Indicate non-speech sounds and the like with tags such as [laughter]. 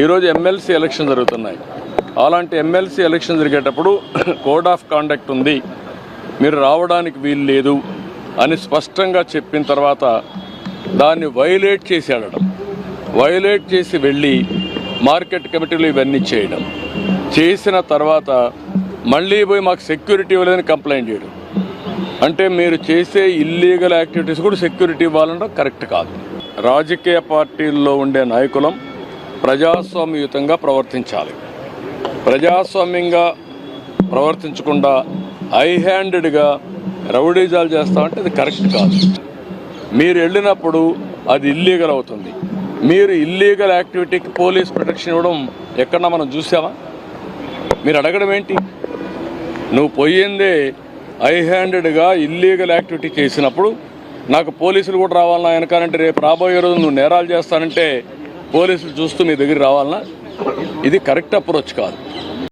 ఈరోజు MLC election జరుగుతున్నాయి. అలాంటి ఎమ్మెల్సీ ఎలక్షన్ జరిగేటప్పుడు [clears throat] కోడ్ ఆఫ్ కాండక్ట్ ఉంది. మీరు రావడానికి వీలు లేదు అని స్పష్టంగా చెప్పిన తర్వాత దాన్ని వైలేట్ చేసి అడడం వైలేట్ చేసి వెళ్ళి మార్కెట్ కమిటీలు ఇవన్నీ చేయడం. చేసిన తర్వాత మళ్ళీ పోయి మాకు సెక్యూరిటీ ఇవ్వలేదని కంప్లైంట్ చేయడం. అంటే మీరు చేసే ఇల్లీగల్ యాక్టివిటీస్ కూడా సెక్యూరిటీ ఇవ్వాలంటే కరెక్ట్ కాదు. రాజకీయ పార్టీల్లో ఉండే నాయకులం ప్రజాస్వామ్యయుతంగా ప్రవర్తించాలి. ప్రజాస్వామ్యంగా ప్రవర్తించకుండా ఐ హ్యాండెడ్గా రౌడీజాలు చేస్తామంటే అది కరెక్ట్ కాదు. మీరు వెళ్ళినప్పుడు అది ఇల్లీగల్ అవుతుంది. మీరు ఇల్లీగల్ యాక్టివిటీకి పోలీస్ ప్రొటెక్షన్ ఇవ్వడం ఎక్కడన్నా మనం చూసామా? మీరు అడగడం ఏంటి? నువ్వు పోయిందే ఐ హ్యాండెడ్గా ఇల్లీగల్ యాక్టివిటీ చేసినప్పుడు నాకు పోలీసులు కూడా రావాలన్నా వెనకాలంటే రేపు రాబోయే రోజు నువ్వు నేరాలు చేస్తానంటే పోలీసులు చూస్తూ మీ దగ్గర రావాలన్నా ఇది కరెక్ట్ అప్రోచ్ కాదు.